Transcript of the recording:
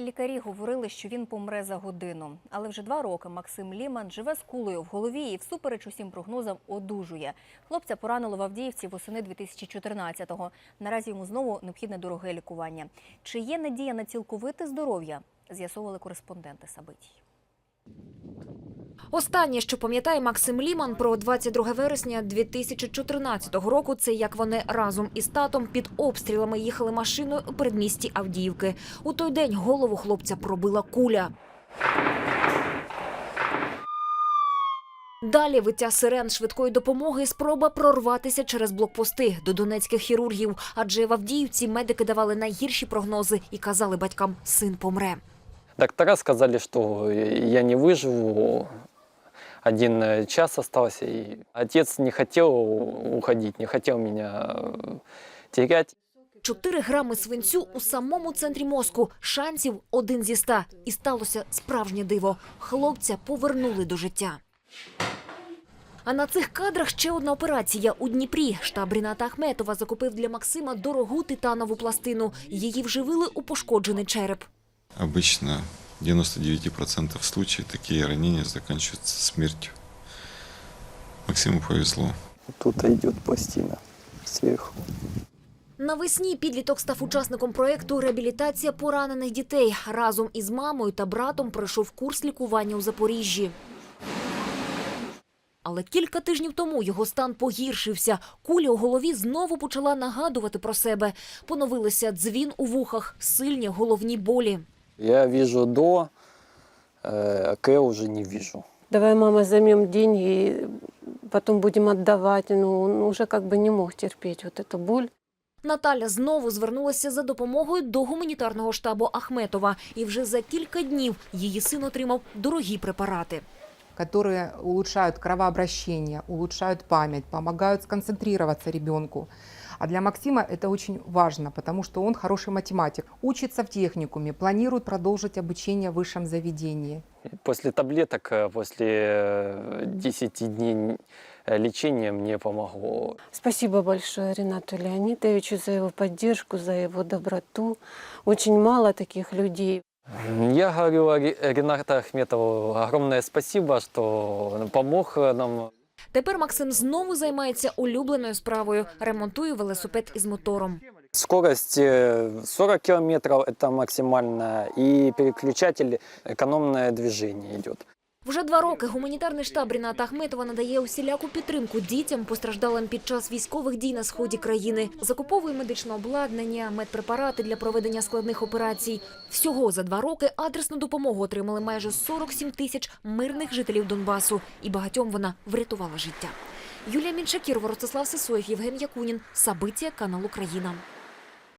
Лікарі говорили, що він помре за годину. Але вже два роки Максим Ліман живе з кулею в голові і всупереч усім прогнозам одужує. Хлопця поранило в Авдіївці восени 2014-го. Наразі йому знову необхідне дороге лікування. Чи є надія на цілковите здоров'я? З'ясовували кореспонденти Сабитій. Останнє, що пам'ятає Максим Ліман про 22 вересня 2014 року, це як вони разом із татом під обстрілами їхали машиною у передмісті Авдіївки. У той день голову хлопця пробила куля. Далі виття сирен швидкої допомоги спроба прорватися через блокпости до донецьких хірургів. Адже в Авдіївці медики давали найгірші прогнози і казали батькам, син помре. Доктора сказали, что я не выживу Один э, час остался. И отец не хотел уходить, не хотел меня э, терять. 4 грами свинцю у самому центрі мозку. Шансів один зі ста. І сталося справжнє диво. Хлопця повернули до життя. А на цих кадрах ще одна операція у Дніпрі. Штаб Ріната Ахметова закупив для Максима дорогу титанову пластину. Її вживили у пошкоджений череп. Обычно в 99% случаев такие ранения заканчиваются смертью. Максиму повезло. Тут идет пластина сверху. Навесні підліток став учасником проєкту Реабілітація поранених дітей. Разом із мамою та братом пройшов курс лікування у Запоріжжі. Але кілька тижнів тому його стан погіршився. Куля у голові знову почала нагадувати про себе. Поновилися дзвін у вухах, сильні головні болі. Я вижу до, э, К уже не вижу. Давай, мама, займем деньги, потом будем отдавать. Ну, он уже как бы не мог терпеть вот эту боль. Наталя знову звернулася за допомогою до гуманітарного штабу Ахметова. І вже за кілька днів її син отримав дорогі препарати. которые улучшают кровообращение, улучшают память, помогают сконцентрироваться ребенку. А для Максима это очень важно, потому что он хороший математик. Учится в техникуме, планирует продолжить обучение в высшем заведении. После таблеток, э, после э, 10 дней э, лечения мне помогло. Спасибо большое Ренату Леонидовичу за его поддержку, за его доброту. Очень мало таких людей. Я говорю Ренату Ахметову огромное спасибо, что помог э, нам Тепер Максим знову займається улюбленою справою ремонтує велосипед із мотором. Скорость э, 40 километров это максимально, и переключатель экономное движение идет. Вже два роки гуманітарний штаб Ріната Ахметова надає усіляку підтримку дітям, постраждалим під час військових дій на сході країни. Закуповує медичне обладнання, медпрепарати для проведення складних операцій. Всього за два роки адресну допомогу отримали майже 47 тисяч мирних жителів Донбасу, і багатьом вона врятувала життя. Юлія Міншакірова, Ростислав Сисоєв, Євген Якунін. Сабиття, канал Україна.